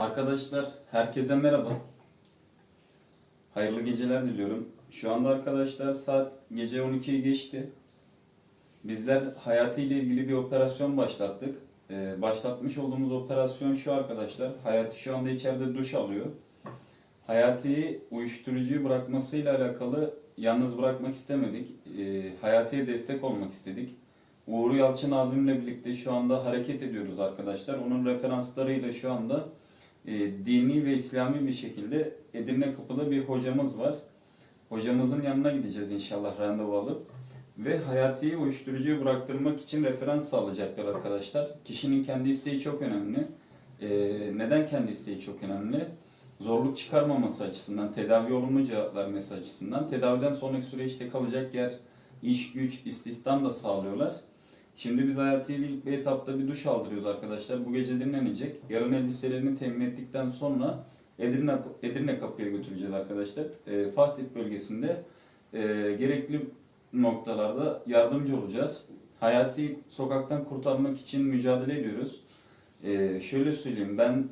Arkadaşlar herkese merhaba. Hayırlı geceler diliyorum. Şu anda arkadaşlar saat gece 12'yi geçti. Bizler Hayati ile ilgili bir operasyon başlattık. Ee, başlatmış olduğumuz operasyon şu arkadaşlar. Hayati şu anda içeride duş alıyor. Hayati'yi uyuşturucuyu bırakmasıyla alakalı yalnız bırakmak istemedik. Ee, Hayati'ye destek olmak istedik. Uğur Yalçın abimle birlikte şu anda hareket ediyoruz arkadaşlar. Onun referanslarıyla şu anda e, dini ve İslami bir şekilde Edirne Kapı'da bir hocamız var. Hocamızın yanına gideceğiz inşallah randevu alıp. Ve hayati uyuşturucuyu bıraktırmak için referans sağlayacaklar arkadaşlar. Kişinin kendi isteği çok önemli. E, neden kendi isteği çok önemli? Zorluk çıkarmaması açısından, tedavi olumlu cevap vermesi açısından, tedaviden sonraki süreçte kalacak yer, iş, güç, istihdam da sağlıyorlar. Şimdi biz Hayati'ye ilk bir etapta bir duş aldırıyoruz arkadaşlar. Bu gece dinlenecek. Yarın elbiselerini temin ettikten sonra Edirne, Edirne kapıya götüreceğiz arkadaşlar. Ee, Fatih bölgesinde e, gerekli noktalarda yardımcı olacağız. Hayati sokaktan kurtarmak için mücadele ediyoruz. Ee, şöyle söyleyeyim ben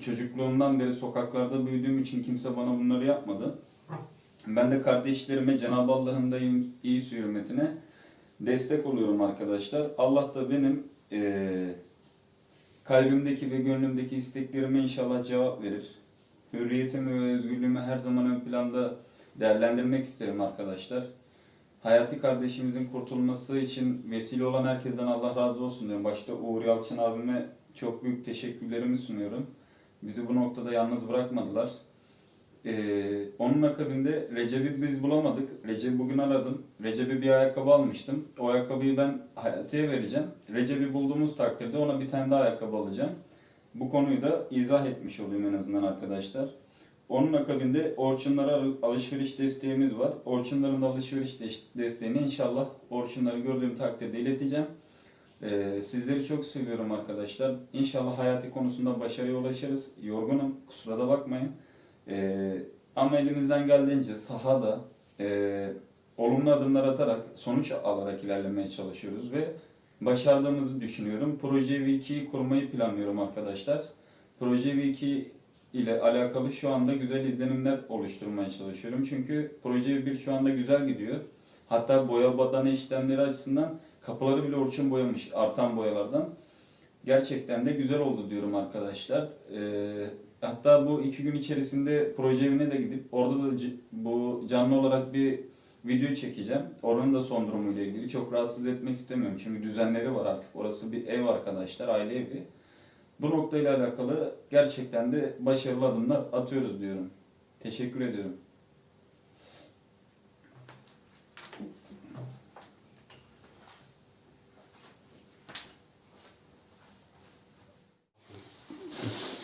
çocukluğumdan beri sokaklarda büyüdüğüm için kimse bana bunları yapmadı. Ben de kardeşlerime Cenab-ı Allah'ın da iyi hürmetine destek oluyorum arkadaşlar. Allah da benim eee, kalbimdeki ve gönlümdeki isteklerime inşallah cevap verir. Hürriyetimi ve özgürlüğümü her zaman ön planda değerlendirmek isterim arkadaşlar. Hayati kardeşimizin kurtulması için vesile olan herkesten Allah razı olsun diyorum. Başta Uğur Yalçın abime çok büyük teşekkürlerimi sunuyorum. Bizi bu noktada yalnız bırakmadılar. Ee, onun akabinde Recep'i biz bulamadık. Recep'i bugün aradım. Recep'e bir ayakkabı almıştım. O ayakkabıyı ben Hayati'ye vereceğim. Recep'i bulduğumuz takdirde ona bir tane daha ayakkabı alacağım. Bu konuyu da izah etmiş olayım en azından arkadaşlar. Onun akabinde Orçunlara al- alışveriş desteğimiz var. Orçunların da alışveriş de- desteğini inşallah Orçunları gördüğüm takdirde ileteceğim. Ee, sizleri çok seviyorum arkadaşlar. İnşallah hayati konusunda başarıya ulaşırız. Yorgunum, kusura da bakmayın. Ee, ama elimizden geldiğince sahada e, olumlu adımlar atarak, sonuç alarak ilerlemeye çalışıyoruz ve başardığımızı düşünüyorum. Proje V2'yi kurmayı planlıyorum arkadaşlar. Proje V2 ile alakalı şu anda güzel izlenimler oluşturmaya çalışıyorum. Çünkü proje V1 şu anda güzel gidiyor. Hatta boya badana işlemleri açısından kapıları bile Orçun boyamış artan boyalardan. Gerçekten de güzel oldu diyorum arkadaşlar. Ee, hatta bu iki gün içerisinde proje evine de gidip orada da bu canlı olarak bir video çekeceğim. Oranın da son durumuyla ilgili. Çok rahatsız etmek istemiyorum. Çünkü düzenleri var artık. Orası bir ev arkadaşlar, aile evi. Bu noktayla alakalı gerçekten de başarılı adımlar atıyoruz diyorum. Teşekkür ediyorum.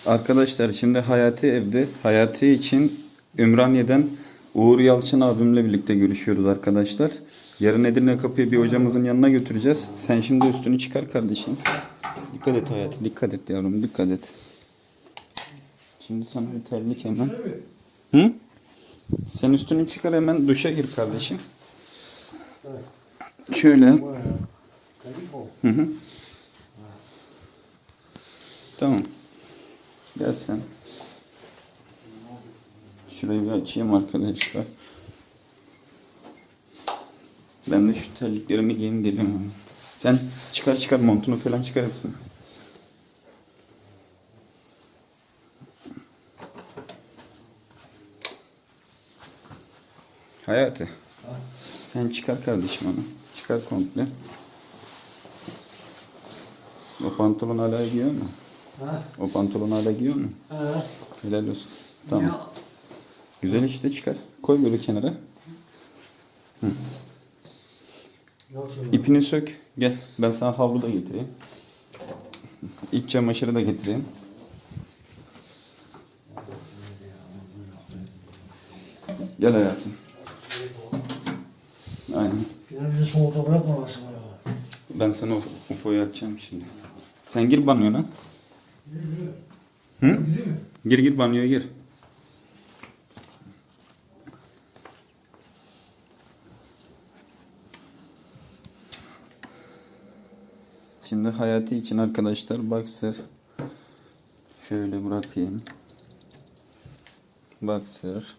Arkadaşlar şimdi Hayati evde. Hayati için Ümraniye'den Uğur Yalçın abimle birlikte görüşüyoruz arkadaşlar. Yarın Edirne Kapı'yı bir hocamızın yanına götüreceğiz. Sen şimdi üstünü çıkar kardeşim. Dikkat et Hayati, dikkat et yavrum, dikkat et. Şimdi sana bir terlik hemen. Hı? Sen üstünü çıkar hemen duşa gir kardeşim. Şöyle. Hı hı. Tamam. Gel sen. Şurayı bir açayım arkadaşlar. Ben de şu terliklerimi giyeyim geliyorum. Sen çıkar çıkar montunu falan çıkar hepsini. Hayati. Sen çıkar kardeşim onu. Çıkar komple. O pantolon hala giyiyor mu? Ha? O pantolon hala giyiyor mu? Ha? Helal olsun. Tamam. Ya, Güzel işte çıkar. Koy böyle kenara. Şöyle. İpini sök. Gel. Ben sana havlu da getireyim. İç çamaşırı da getireyim. Gel hayatım. Aynen. De bizi soğukta bırakmaması var ya. Ben sana uf- UFO'yu açacağım şimdi. Sen gir banyona. Hı? Gir gir banyoya gir. Şimdi hayati için arkadaşlar boxer Şöyle bırakayım. Boxer.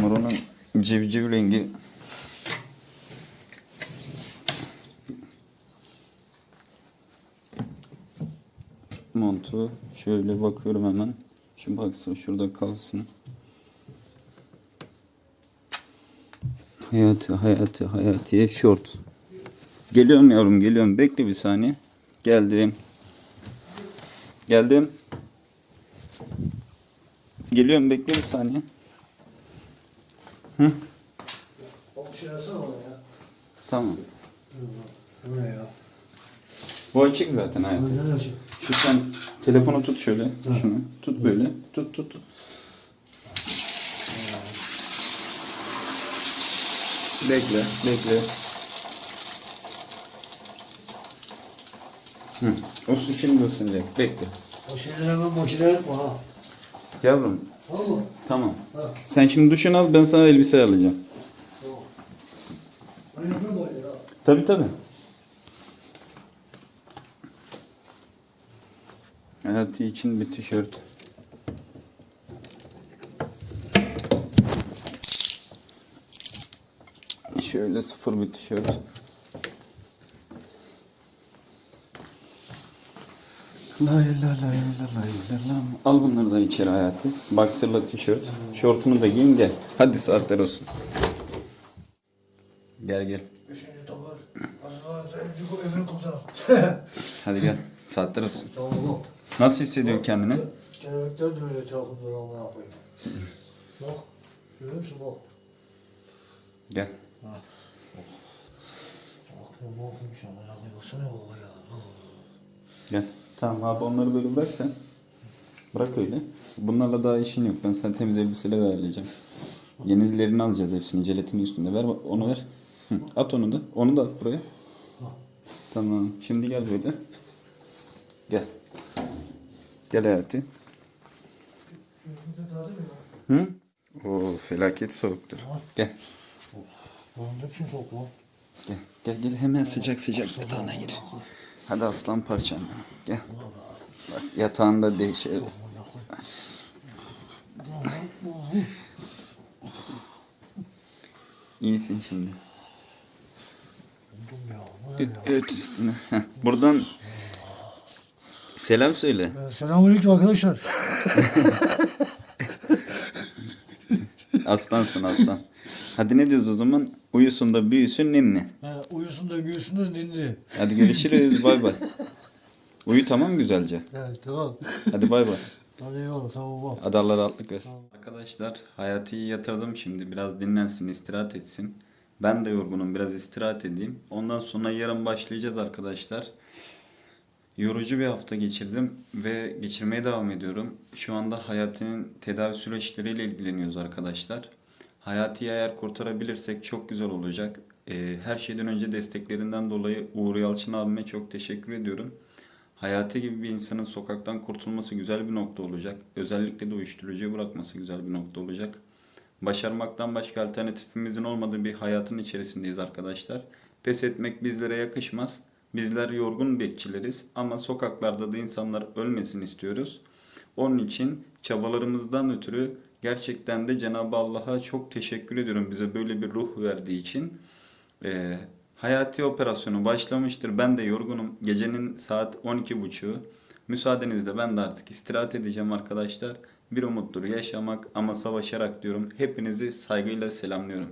Moronun civciv rengi montu. Şöyle bakıyorum hemen. Şu boxer şurada kalsın. Hayati, hayati, hayatiye short. Geliyorum yavrum, geliyorum. Bekle bir saniye. Geldim. Geldim. Geliyorum, bekle bir saniye. Hı? Şey. Tamam. Bu? Bu açık zaten hayatım. Şu sen telefonu tut şöyle. Şunu. Tut böyle. Tut tut tut. Bekle, bekle. Hı. O su şimdi ısınacak. Bekle. O şeyleri hemen makineye yapma ha. Yavrum, Tamam tamam. Ha. Sen şimdi duşunu al, ben sana elbise alacağım. Tamam. Ben yapayım mı öyle ha? Tabii tabii. Hayatı için bir tişört. Şöyle sıfır bir tişört. La lay la lay la la. Al bunları da içeri hayatı. Boxer'la tişört. Şortunu da giyin gel. Hadi saatler olsun. Gel gel. Emir komutanım. Hadi gel. Saatler olsun. Tamam. Nasıl hissediyorsun kendini? Kelebekler de öyle etrafımda amına koyayım. Bak. Görüyor musun bak. Gel. Aklım bakayım şu amına koyayım. Baksana baba ya. Gel. Tamam abi onları böyle bırak sen. Bırak öyle. Bunlarla daha işin yok. Ben sana temiz elbiseler ayarlayacağım. Yenilerini alacağız hepsini. Jelatinin üstünde. Ver bak- onu ver. Hı, At onu da. Onu da at buraya. Tamam. Şimdi gel böyle. Gel. Gel hayatı. Hı? Oo felaket soğuktur. Gel. Soğuk lan? Gel. Gel gel hemen sıcak sıcak yatağına gir. Hadi aslan parçam. benim. Gel. Bak yatağında değişelim. İyisin şimdi. Öt üstüne. Heh, Buradan selam söyle. Ee, Selamünaleyküm arkadaşlar. Aslansın aslan. Hadi ne diyoruz o zaman? Uyusun da büyüsün ninni. He, uyusun da büyüsün de ninni. Hadi görüşürüz. bay bay. Uyu tamam güzelce? Evet tamam. Hadi bay bay. Hadi eyvallah tamam baba. Adalar altlık versin. Arkadaşlar Hayati'yi yatırdım şimdi. Biraz dinlensin, istirahat etsin. Ben de yorgunum. Biraz istirahat edeyim. Ondan sonra yarın başlayacağız arkadaşlar. Yorucu bir hafta geçirdim ve geçirmeye devam ediyorum. Şu anda Hayati'nin tedavi süreçleriyle ilgileniyoruz arkadaşlar. Hayati'yi eğer kurtarabilirsek çok güzel olacak. Ee, her şeyden önce desteklerinden dolayı Uğur Yalçın abime çok teşekkür ediyorum. Hayati gibi bir insanın sokaktan kurtulması güzel bir nokta olacak. Özellikle de uyuşturucuyu bırakması güzel bir nokta olacak. Başarmaktan başka alternatifimizin olmadığı bir hayatın içerisindeyiz arkadaşlar. Pes etmek bizlere yakışmaz. Bizler yorgun bekçileriz ama sokaklarda da insanlar ölmesin istiyoruz. Onun için çabalarımızdan ötürü gerçekten de Cenab-ı Allah'a çok teşekkür ediyorum bize böyle bir ruh verdiği için. Ee, hayati operasyonu başlamıştır. Ben de yorgunum. Gecenin saat 12.30'u. Müsaadenizle ben de artık istirahat edeceğim arkadaşlar. Bir umuttur yaşamak ama savaşarak diyorum. Hepinizi saygıyla selamlıyorum.